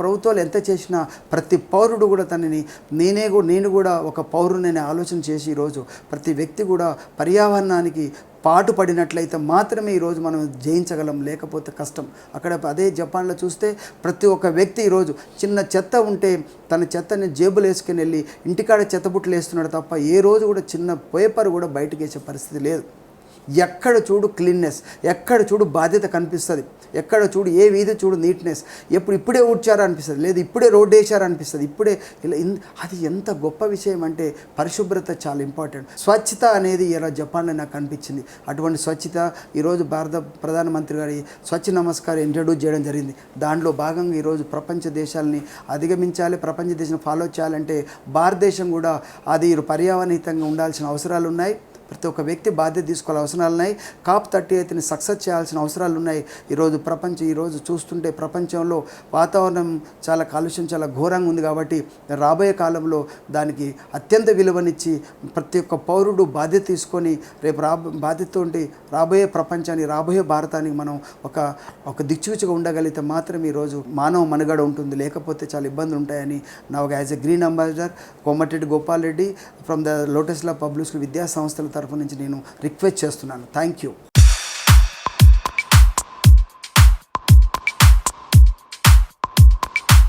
ప్రభుత్వాలు ఎంత చేసినా ప్రతి పౌరుడు కూడా తనని నేనే కూడా నేను కూడా ఒక పౌరుని ఆలోచన చేసి ఈరోజు ప్రతి వ్యక్తి కూడా పర్యావరణానికి పాటు పడినట్లయితే మాత్రమే ఈరోజు మనం జయించగలం లేకపోతే కష్టం. అక్కడ అదే జపాన్లో చూస్తే ప్రతి ఒక్క వ్యక్తి ఈరోజు చిన్న చెత్త ఉంటే తన చెత్తని జేబులు వేసుకుని వెళ్ళి ఇంటికాడ చెత్తబుట్లు వేస్తున్నాడు తప్ప ఏ రోజు కూడా చిన్న పేపర్ కూడా బయటకు వేసే పరిస్థితి లేదు. ఎక్కడ చూడు క్లీన్నెస్ ఎక్కడ చూడు బాధ్యత కనిపిస్తుంది ఎక్కడ చూడు ఏ వీధి చూడు నీట్నెస్ ఎప్పుడు ఇప్పుడే ఊడ్చారా అనిపిస్తుంది లేదు ఇప్పుడే రోడ్ వేసారా అనిపిస్తుంది ఇప్పుడే ఇలా అది ఎంత గొప్ప విషయం అంటే పరిశుభ్రత చాలా ఇంపార్టెంట్ స్వచ్ఛత అనేది ఇలా జపాన్లో నాకు అనిపించింది. అటువంటి స్వచ్ఛత ఈరోజు భారత ప్రధానమంత్రి గారి స్వచ్ఛ నమస్కారం ఇంట్రడ్యూస్ చేయడం జరిగింది. దాంట్లో భాగంగా ఈరోజు ప్రపంచ దేశాలని అధిగమించాలి ప్రపంచ దేశం ఫాలో చేయాలంటే భారతదేశం కూడా అది పర్యావరణహితంగా ఉండాల్సిన అవసరాలు ఉన్నాయి ప్రతి ఒక్క వ్యక్తి బాధ్యత తీసుకోవాలి అవసరాలు ఉన్నాయి. కాప్ థర్టీ ఎయిత్ని సక్సెస్ చేయాల్సిన అవసరాలు ఉన్నాయి. ఈరోజు ప్రపంచం ఈరోజు చూస్తుంటే ప్రపంచంలో వాతావరణం చాలా కాలుష్యం చాలా ఘోరంగా ఉంది కాబట్టి రాబోయే కాలంలో దానికి అత్యంత విలువనిచ్చి ప్రతి ఒక్క పౌరుడు బాధ్యత తీసుకొని రేపు రా బాధ్యతతో ఉండి రాబోయే ప్రపంచాన్ని రాబోయే భారతానికి మనం ఒక ఒక దిక్చూచిగా ఉండగలిగితే మాత్రం ఈరోజు మానవ మనుగడ ఉంటుంది. లేకపోతే చాలా ఇబ్బందులు ఉంటాయని నా ఒక as a green ambassador Komatireddy Gopal Reddy from the lotus lap public విద్యా సంస్థల తరఫు నుంచి నేను రిక్వెస్ట్ చేస్తున్నాను. Thank you